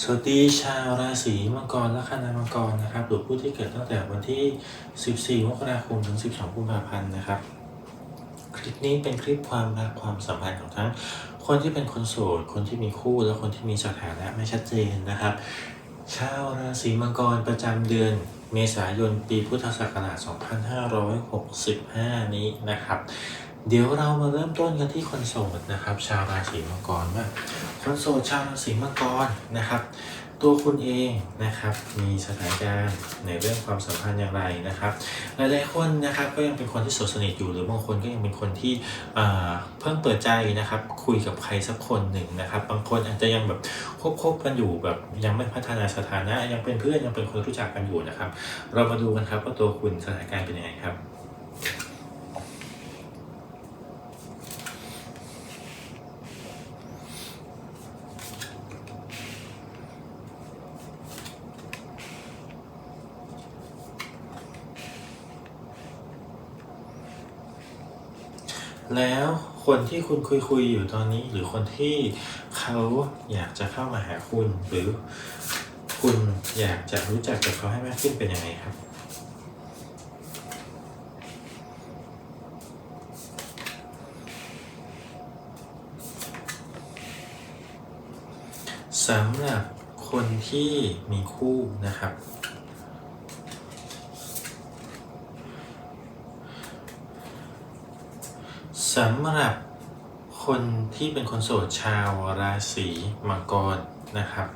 สวัสดีชาวราศีมังกรและคณะมังกรนะครับหรือผู้ที่เกิดตั้งแต่วันที่ 14 มกราคมถึง 12 กุมภาพันธ์นะครับ คลิปนี้เป็นคลิปความรักความสัมพันธ์ของทั้ง คนที่เป็นคนโสด คนที่มีคู่และคนที่มีสถานะไม่ชัดเจนนะครับ ชาวราศีมังกรประจำเดือนเมษายนปีพุทธศักราช 2565 นี้นะครับ เดี๋ยวเรามาเริ่มต้นกันที่คนโสดนะครับ ชาวราศีมังกรว่าคนโสดชาวราศีมังกรนะครับ ตัวคุณเองนะครับมีสถานการณ์ในเรื่องความสัมพันธ์อย่างไรนะครับหลายๆคนนะครับก็ยังเป็นคนที่โสดสนิทอยู่หรือบางคนก็ยังเป็นคนที่เพิ่งเปิดใจนะครับ คุยกับใครสักคนหนึ่งนะครับ บางคนอาจจะยังแบบคบๆกันอยู่แบบยังไม่พัฒนาสถานะยังเป็นเพื่อนยังเป็นคนรู้จักกันอยู่นะครับ เรามาดูกันครับว่าตัวคุณสถานการณ์เป็นยังไงครับ แล้วคนที่คุณคุยคุยอยู่ตอนนี้ หรือคนที่เขาอยากจะเข้ามาหาคุณ หรือคุณอยากจะรู้จักกับเขาให้มากขึ้นเป็นยังไงครับสำหรับคนที่มีคู่นะครับ สำหรับคนที่เป็นคนโสดชาวราศีมังกรนะครับ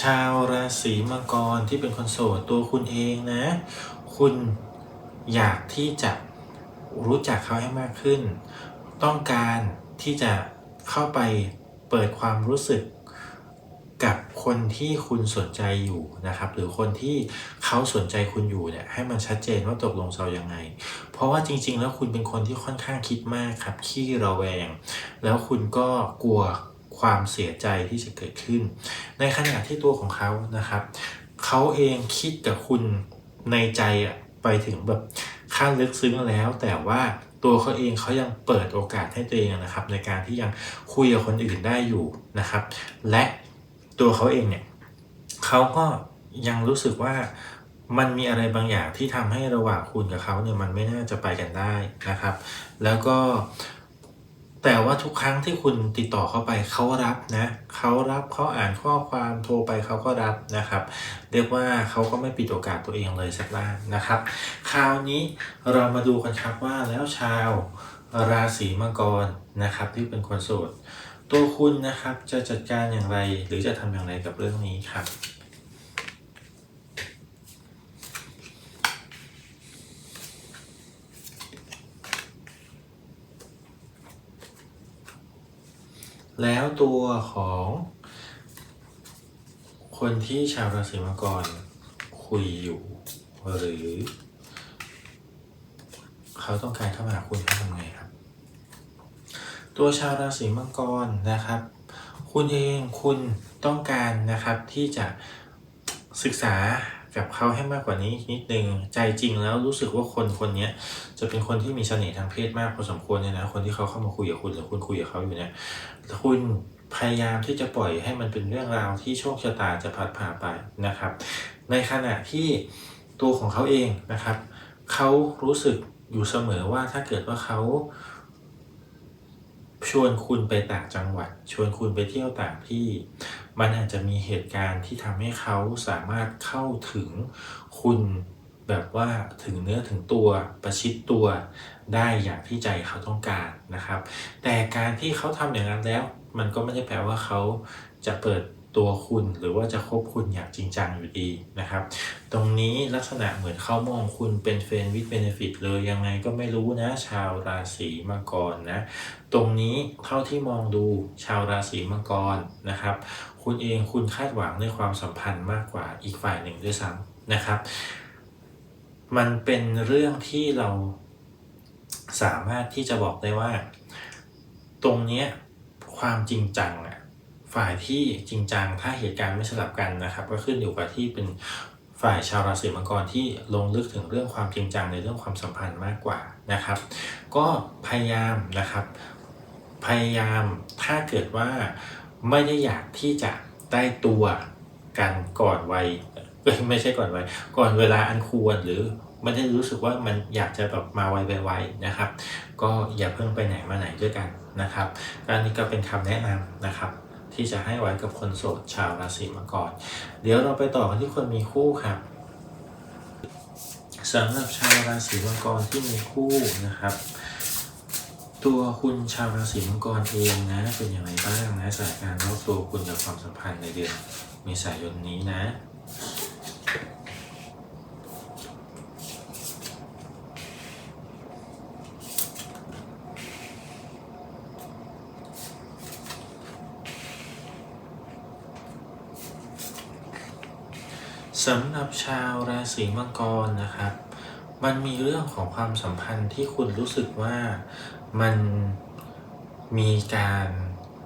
ชาวราศีมังกรที่เป็นคนโสดตัวคุณเองนะ คุณอยากที่จะรู้จักเขาให้มากขึ้น ต้องการที่จะเข้าไปเปิดความรู้สึก กับคนที่คุณสนใจอยู่นะครับ หรือคนที่เขาสนใจคุณอยู่เนี่ยให้มันชัดเจนว่าตกลงจะเอายังไง เพราะว่าจริง ๆ แล้วคุณเป็นคนที่ค่อนข้างคิดมากครับขี้ระแวง แล้วคุณก็กลัวความเสียใจที่จะเกิดขึ้น ในขณะที่ตัวของเขานะครับเขาเองคิดกับคุณในใจอะไปถึงแบบขั้นลึกซึ้งแล้ว แต่ว่าตัวเขาเองเขายังเปิดโอกาสให้ตัวเองนะครับ ในการที่ยังคุยกับคนอื่นได้อยู่นะครับ และ ตัวเขาเองเนี่ยเขาก็ยังรู้สึกว่ามันมีอะไรบางอย่างที่ทำให้ระหว่างคุณกับเขาเนี่ยมันไม่น่าจะไปกันได้นะครับ แล้วก็แต่ว่าทุกครั้งที่คุณติดต่อเข้าไปเขารับนะเขารับเขาอ่านข้อความโทรไปเขาก็รับนะครับ เรียกว่าเขาก็ไม่ปิดโอกาสตัวเองเลยสักล้านนะครับ คราวนี้เรามาดูกันครับว่าแล้วชาวราศีมังกรนะครับ ที่เป็นคนโสด ตัวคุณนะครับจะจัดการอย่างไรหรือจะทำอย่างไรกับเรื่องนี้ครับ แล้วตัวของคนที่ชาวราศีมังกรคุยอยู่หรือ เขาต้องการเข้ามาหาคุณเขาทำไงครับ ตัวชาวราศีมังกรนะครับ คุณเองคุณต้องการนะครับที่จะศึกษากับเขาให้มากกว่านี้นิดนึงใจจริงแล้วรู้สึกว่าคนคนนี้จะเป็นคนที่มีเสน่ห์ทางเพศมากพอสมควรเนี่ยนะคนที่เขาเข้ามาคุยกับคุณหรือคุณคุยกับเขาอยู่เนี่ยคุณพยายามที่จะปล่อยให้มันเป็นเรื่องราวที่โชคชะตาจะพัดพาไปนะครับ ในขณะที่ตัวของเขาเองนะครับ เขารู้สึกอยู่เสมอว่าถ้าเกิดว่าเขา ชวนคุณไปต่างจังหวัด ชวนคุณไปเที่ยวต่างที่ มันอาจจะมีเหตุการณ์ที่ทำให้เขาสามารถเข้าถึงคุณแบบว่าถึงเนื้อถึงตัวประชิดตัวได้อย่างที่ใจเขาต้องการนะครับ แต่การที่เขาทำอย่างนั้นแล้ว มันก็ไม่ได้แปลว่าเขาจะเปิด ตัวคุณหรือว่าจะคบคุณอย่างจริงจังอยู่ดีนะครับ ตรงนี้ลักษณะเหมือนเขามองคุณเป็นเฟนวิดเบเนฟิตเลยยังไงก็ไม่รู้นะ ชาวราศีมังกรนะ ตรงนี้เท่าที่มองดูชาวราศีมังกรนะครับ คุณเองคุณคาดหวังในความสัมพันธ์มากกว่าอีกฝ่ายหนึ่งด้วยซ้ำนะครับ มันเป็นเรื่องที่เราสามารถที่จะบอกได้ว่า ตรงเนี้ยความจริงจัง ฝ่ายที่จริงจังถ้าเหตุการณ์ไม่สลับกันนะครับ ก็ขึ้นอยู่กับที่เป็นฝ่ายชาวราศีมังกรที่ลงลึกถึงเรื่องความจริงจังในเรื่องความสัมพันธ์มากกว่านะครับ ก็พยายามนะครับ พยายามถ้าเกิดว่าไม่ได้อยากที่จะได้ตัวกันก่อนวัยเอ้ยไม่ใช่ก่อนวัยก่อนเวลาอันควรหรือไม่ได้รู้สึกว่ามันอยากจะแบบมาไวๆนะครับ ก็อย่าเพิ่งไปไหนมาไหนด้วยกันนะครับก็อันนี้ก็เป็นคำแนะนำนะครับ ที่จะให้ไว้กับคนโสดชาวราศีมังกรเดี๋ยวเราไปต่อกันที่คนมีคู่ครับสำหรับชาวราศีมังกรที่มีคู่นะครับ ตัวคุณชาวราศีมังกรเองนะเป็นอย่างไรบ้างนะสถานการณ์รอบตัวคุณกับความสัมพันธ์ในเดือนเมษายนนี้นะ สำหรับชาวราศีมังกรนะครับ มันมีเรื่องของความสัมพันธ์ที่คุณรู้สึกว่ามันมีการ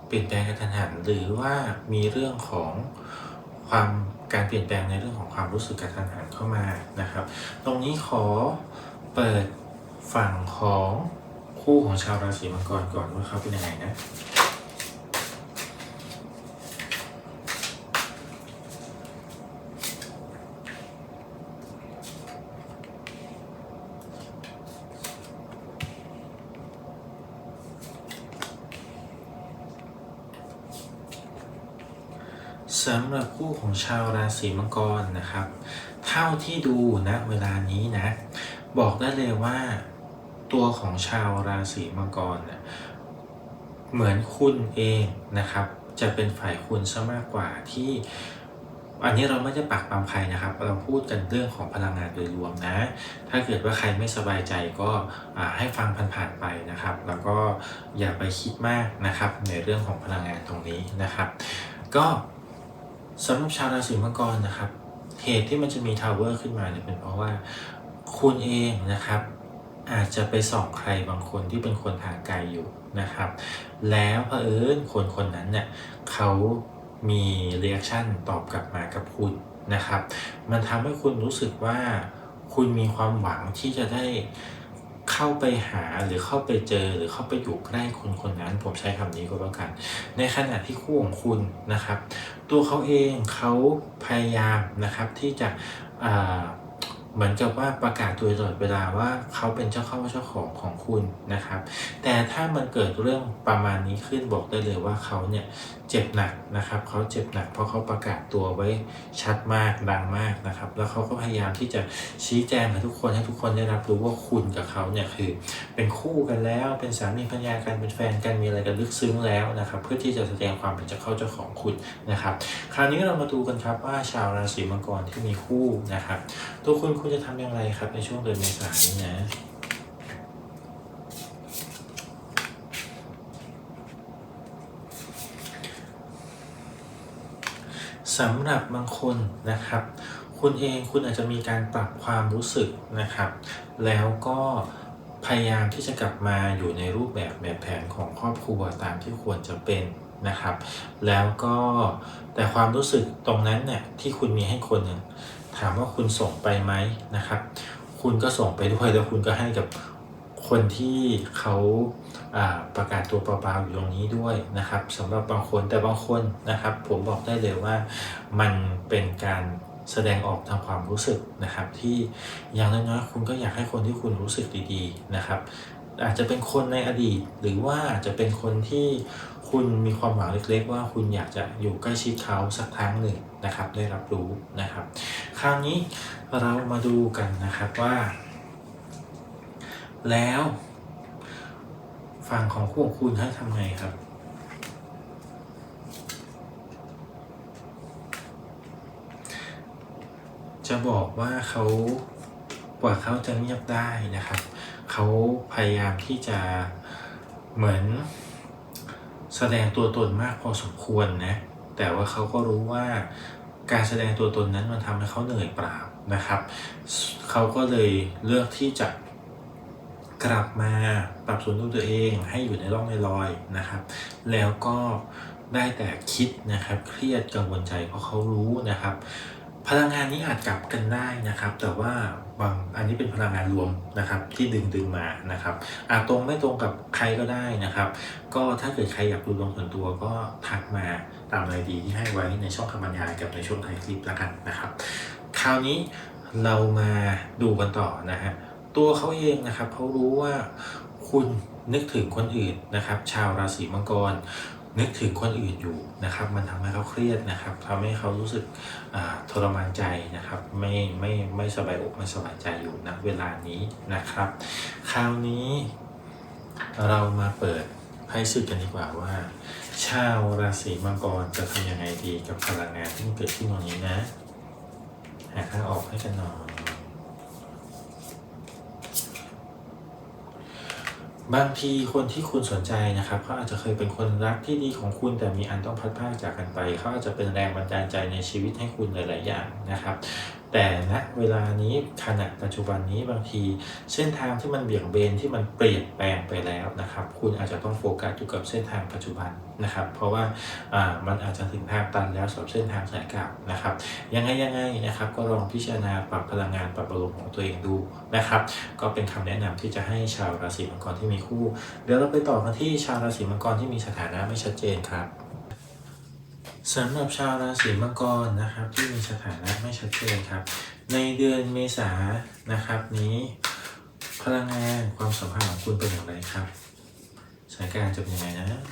เปลี่ยนแปลงกระทันหันหรือว่ามีเรื่องของความการเปลี่ยนแปลงในเรื่องของความรู้สึกกระทันหันเข้ามานะครับ ตรงนี้ขอเปิดฝั่งของคู่ของชาวราศีมังกรก่อนว่าเขาเป็นยังไงนะ สำหรับคู่ของชาวราศีมังกรนะครับ เท่าที่ดูนะเวลานี้นะ บอกได้เลยว่า ตัวของชาวราศีมังกรเนี่ยเหมือนคุณเองนะครับ จะเป็นฝ่ายคุณซะมากกว่าที่ อันนี้เราไม่ได้ปักปามใครนะครับ เราพูดกันเรื่องของพลังงานโดยรวมนะ ถ้าเกิดว่าใครไม่สบายใจก็ให้ฟังผ่านๆไปนะครับ แล้วก็อย่าไปคิดมากนะครับ ในเรื่องของพลังงานตรงนี้นะครับ ก็ สำหรับชาวราศีมังกรนะครับ เหตุที่มันจะมีทาวเวอร์ขึ้นมาเนี่ยเป็นเพราะว่าคุณเองนะครับ อาจจะไปส่องใครบางคนที่เป็นคนทางไกลอยู่นะครับ แล้วเผอิญคนคนนั้นเนี่ยเขามีเรีแอคชั่นตอบกลับมากับคุณนะครับ มันทำให้คุณรู้สึกว่าคุณมีความหวังที่จะได้ เข้าไปหาหรือเข้าไปเจอหรือเข้าไปอยู่ใกล้คนคนนั้น ผมใช้คำนี้ก็แล้วกัน ในขณะที่คู่ของคุณนะครับ ตัวเขาเองเขาพยายามนะครับที่จะเหมือนกับว่าประกาศตัวตลอดเวลาว่าเขาเป็นเจ้าเข้าเจ้าของของคุณนะครับ แต่ถ้ามันเกิดเรื่องประมาณนี้ขึ้นบอกได้เลยว่าเขาเนี่ย เจ็บหนักนะครับเขาเจ็บหนักเพราะเขาประกาศตัวไว้ชัดมากดังมากนะครับ แล้วเขาก็พยายามที่จะชี้แจงกับทุกคนให้ทุกคนได้รับรู้ว่าคุณกับเขาเนี่ยคือ เป็นคู่กันแล้วเป็นสามีภรรยากันเป็นแฟนกันมีอะไรกันลึกซึ้งแล้วนะครับ เพื่อที่จะแสดงความเป็นเจ้าเข้าเจ้าของคุณนะครับ คราวนี้เรามาดูกันครับว่าชาวราศีมังกรที่มีคู่นะครับ ตัวคุณคุณจะทำอย่างไรครับในช่วงเดือนเมษายนนี้นะ สำหรับบางคนนะครับ คุณเองคุณอาจจะมีการปรับความรู้สึกนะครับ แล้วก็พยายามที่จะกลับมาอยู่ในรูปแบบแบบแผนของครอบครัวตามที่ควรจะเป็นนะครับ แล้วก็แต่ความรู้สึกตรงนั้นเนี่ยที่คุณมีให้คนหนึ่งถามว่าคุณส่งไปไหมนะครับ คุณก็ส่งไปด้วยแล้วคุณก็ให้กับ คนที่เขาาประกาศตัวเปล่าๆอยู่ตรงนี้ด้วยนะครับสำหรับบางคนแต่บางคนนะครับ ผมบอกได้เลยว่ามันเป็นการแสดงออกทางความรู้สึกนะครับ ที่อย่างน้อยๆคุณก็อยากให้คนที่คุณรู้สึกดีๆนะครับ อาจจะเป็นคนในอดีต หรือว่าจะเป็นคนที่คุณมีความหวังเล็ก ๆ ว่าคุณอยากจะอยู่ใกล้ชิดเขาสักครั้งหนึ่งนะครับ ได้รับรู้นะครับ คราวนี้เรามาดูกันนะครับว่า แล้วฝั่งของคู่ของคุณให้ทำไงครับจะบอกว่าเขากว่าเขาจะเงียบได้นะครับ เขาพยายามที่จะเหมือนแสดงตัวตนมากพอสมควรนะ แต่ว่าเขาก็รู้ว่าการแสดงตัวตนนั้นมันทำให้เขาเหนื่อยเปล่านะครับ เขาก็เลยเลือกที่จะ กลับมาปรับสมดุลตัวเองให้อยู่ในร่องในรอยนะครับ แล้วก็ได้แต่คิดนะครับ เครียดกังวลใจเพราะเขารู้นะครับ พลังงานนี้อาจกลับกันได้นะครับ แต่ว่าบางอันนี้เป็นพลังงานรวมนะครับ ที่ดึงดึงมานะครับอาจตรงไม่ตรงกับใครก็ได้นะครับ ก็ถ้าเกิดใครอยากดูดวงส่วนตัวก็ทักมาตามรายดีที่ให้ไว้ในช่องคำบรรยายกับในช่วงไทยคลิปแล้วกันนะครับ คราวนี้เรามาดูกันต่อนะฮะ ตัวเขาเองนะครับเขารู้ว่าคุณนึกถึงคนอื่นนะครับ ชาวราศีมังกร นึกถึงคนอื่นอยู่นะครับ มันทำให้เขาเครียดนะครับทำให้เขารู้สึกทรมานใจนะครับ ไม่ไม่ไม่สบายอกไม่สบายใจอยู่ณเวลานี้นะครับ คราวนี้เรามาเปิดไพ่สึกกันดีกว่าว่า ชาวราศีมังกรจะทำยังไงดีกับพลังงานที่เกิดขึ้นตรงนี้นะ หาทางออกให้กันหน่อย บางทีคนที่คุณสนใจนะครับเขาอาจจะเคยเป็นคนรักที่ดีของคุณแต่มีอันต้องพัดพากจากกันไปเขาอาจจะเป็นแรงบันดาลใจในชีวิตให้คุณหลาย ๆ อย่างนะครับ แต่ณเวลานี้ขณะปัจจุบันนี้บางที เส้นทางที่มันเบี่ยงเบนที่มันเปลี่ยนแปลงไปแล้วนะครับ คุณอาจจะต้องโฟกัสอยู่กับเส้นทางปัจจุบันนะครับ เพราะว่ามันอาจจะถึงทางตันแล้วสำหรับเส้นทางสายเก่านะครับ ยังไงยังไงนะครับ ก็ลองพิจารณาปรับพลังงานปรับอารมณ์ของตัวเองดูนะครับ ก็เป็นคำแนะนำที่จะให้ชาวราศีมังกรที่มีคู่ เดี๋ยวเราไปต่อกันที่ชาวราศีมังกรที่มีสถานะไม่ชัดเจนครับ สำหรับชาวราศีมังกรนะครับที่มีสถานะไม่ชัดเจนครับ ในเดือนเมษานะครับนี้ พลังงานความสัมพันธ์ของคุณเป็นอย่างไรครับสถานการณ์จะเป็นยังไงนะ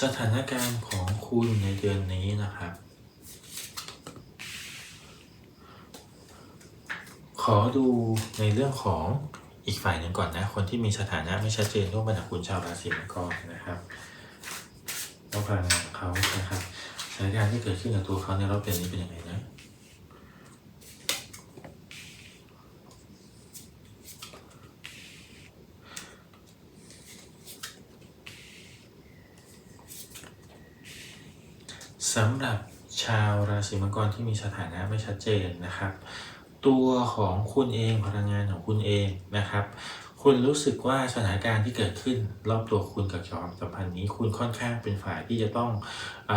สถานการณ์ของคุณในเดือนนี้นะครับ ขอดูในเรื่องของ อีกฝ่ายหนึ่งก่อนนะ คนที่มีสถานะไม่ชัดเจนร่วมกันกับคุณชาวราศีมังกรนะครับว่าพลังงานของเขานะครับสถานการณ์ที่เกิดขึ้นกับตัวเขาในรอบเดือนนี้เป็นยังไงนะสำหรับชาวราศีมังกรที่มีสถานะไม่ชัดเจนนะครับ ตัวของคุณเองพลังงานของคุณเองนะครับ คุณรู้สึกว่าสถานการณ์ที่เกิดขึ้นรอบตัวคุณกับความสัมพันธ์นี้ คุณค่อนข้างเป็นฝ่ายที่จะต้องอ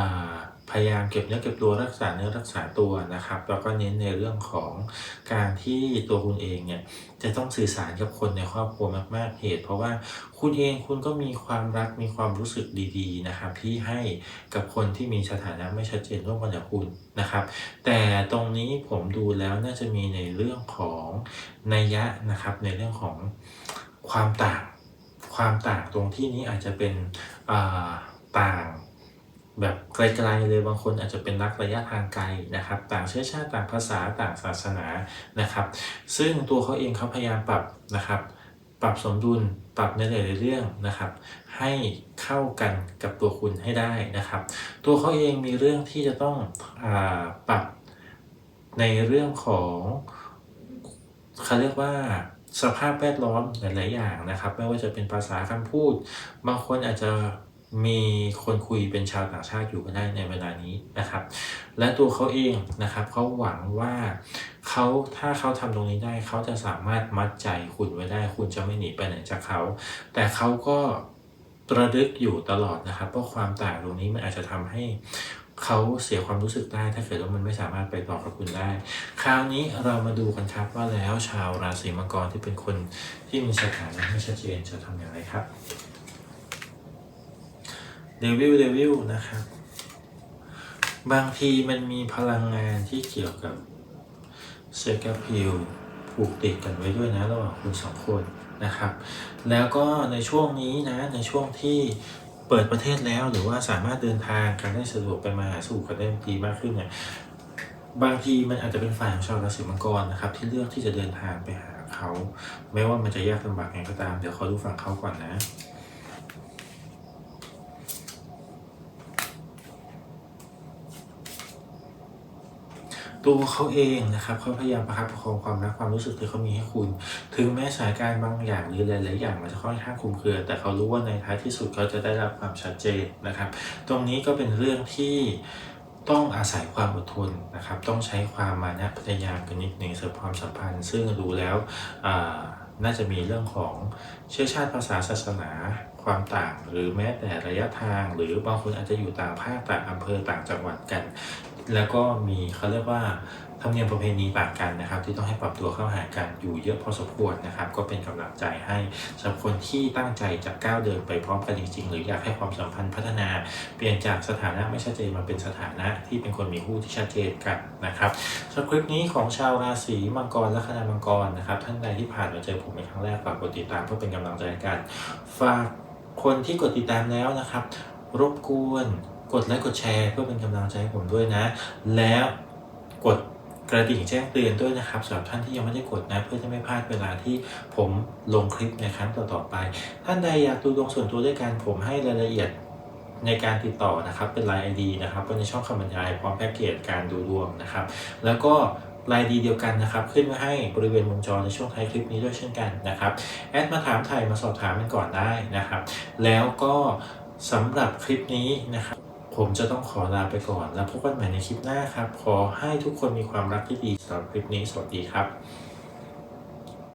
พยายามเก็บเนื้อเก็บตัวรักษาเนื้อรักษาตัวนะครับ แล้วก็เน้นในเรื่องของการที่ตัวคุณเองเนี่ยจะต้องสื่อสารกับคนในครอบครัวมาก ๆ เหตุ เพราะว่าคุณเองคุณก็มีความรักมีความรู้สึกดีๆนะครับที่ให้กับคนที่มีสถานะไม่ชัดเจนร่วมกันกับคุณนะครับ แต่ตรงนี้ผมดูแล้วน่าจะมีในเรื่องของนัยยะนะครับในเรื่องของความต่าง ความต่างตรงที่นี้อาจจะเป็นต่าง แบบไกลๆเลยบางคนอาจจะเป็นรักระยะทางไกลนะครับ ต่างเชื้อชาติต่างภาษาต่างศาสนานะครับ ซึ่งตัวเขาเองเขาพยายามปรับนะครับ ปรับสมดุลปรับในหลายๆเรื่องนะครับ ให้เข้ากันกับตัวคุณให้ได้นะครับ ตัวเขาเองมีเรื่องที่จะต้องอปรับในเรื่องของเขาเรียกว่าสภาพแวดล้อมหลาย ๆ อย่างนะครับ ไม่ว่าจะเป็นภาษาคำพูด บางคนอาจจะ มีคนคุยเป็นชาวต่างชาติอยู่ก็ได้ในเวลานี้นะครับ และตัวเขาเองนะครับเขาหวังว่าเขาถ้าเขาทำตรงนี้ได้เขาจะสามารถมัดใจคุณไว้ได้ คุณจะไม่หนีไปไหนจากเขา แต่เขาก็ระลึกอยู่ตลอดนะครับเพราะความต่างตรงนี้มันอาจจะทำให้เขาเสียความรู้สึกได้ ถ้าเกิดว่ามันไม่สามารถไปต่อกับคุณได้ คราวนี้เรามาดูกันครับว่าแล้วชาวราศีมังกรที่เป็นคนที่มีสถานะไม่ชัดเจนจะทำอย่างไรครับ เดวิลเดวิลนะครับ บางทีมันมีพลังงานที่เกี่ยวกับเซกาพิลผูกติดกันไว้ด้วยนะระหว่างคุณสองคนนะครับ แล้วก็ในช่วงนี้นะ ในช่วงที่เปิดประเทศแล้วหรือว่าสามารถเดินทางกันได้สะดวกไปมาหาสู่กันได้ดีมากขึ้นเนี่ยบางทีมันอาจจะเป็นฝ่ายของชาวราศีมังกรนะครับ ที่เลือกที่จะเดินทางไปหาเขาไม่ว่ามันจะยากลำบากไงก็ตาม เดี๋ยวขาดูฝั่งเขาก่อนนะ ตัวเขาเองนะครับเขาพยายามประคับประคองความรักความรู้สึกที่เขามีให้คุณ ถึงแม้สถานการณ์บางอย่างหรือหลายๆอย่างมันจะค่อนข้างคุมเครือ แต่เขารู้ว่าในท้ายที่สุดเขาจะได้รับความชัดเจนนะครับ ตรงนี้ก็เป็นเรื่องที่ต้องอาศัยความอดทนนะครับ ต้องใช้ความมานะพยายามกันนิดหนึ่งเสริมความสัมพันธ์ ซึ่งดูแล้วน่าจะมีเรื่องของเชื้อชาติภาษาศาสนาความต่าง หรือแม้แต่ระยะทาง หรือบางคนอาจจะอยู่ต่างภาคต่างอำเภอต่างจังหวัดกัน แล้วก็มีเขาเรียกว่าธรรมเนียมประเพณีต่างกันนะครับ ที่ต้องให้ปรับตัวเข้าหากันอยู่เยอะพอสมควรนะครับ ก็เป็นกำลังใจให้สำหรับคนที่ตั้งใจจะก้าวเดินไปพร้อมกันจริงๆ หรืออยากให้ความสัมพันธ์พัฒนา เปลี่ยนจากสถานะไม่ชัดเจนมาเป็นสถานะที่เป็นคนมีคู่ที่ชัดเจนกันนะครับสำหรับคลิปนี้ของชาวราศีมังกรและคณะมังกรนะครับ ท่านใดที่ผ่านมาเจอผมเป็นครั้งแรกฝากกดติดตามเพื่อเป็นกำลังใจกัน ฝากคนที่กดติดตามแล้วนะครับ รบกวน กดไลค์กดแชร์เพื่อเป็นกำลังใจให้ผมด้วยนะ แล้วกดกระดิ่งแจ้งเตือนด้วยนะครับสำหรับท่านที่ยังไม่ได้กดนะ เพื่อจะไม่พลาดเวลาที่ผมลงคลิปในครั้งต่อๆไป ท่านใดอยากดูดวงส่วนตัวด้วยกันผมให้รายละเอียดในการติดต่อนะครับเป็น Line ID นะครับไว้ในช่องคำบรรยายพร้อมแพ็กเกจการดูดวงนะครับ แล้วก็รายดีเดียวกันนะครับ ขึ้นมาให้บริเวณวงจรในช่วงท้ายคลิปนี้ด้วยเช่นกันนะครับแอดมาถามไทยมาสอบถามกันก่อนได้นะครับ แล้วก็สำหรับคลิปนี้นะครับ ผมจะต้องขอลาไปก่อน แล้วพบกันใหม่ในคลิปหน้าครับ ขอให้ทุกคนมีความรักที่ดีสำหรับคลิปนี้สวัสดีครับ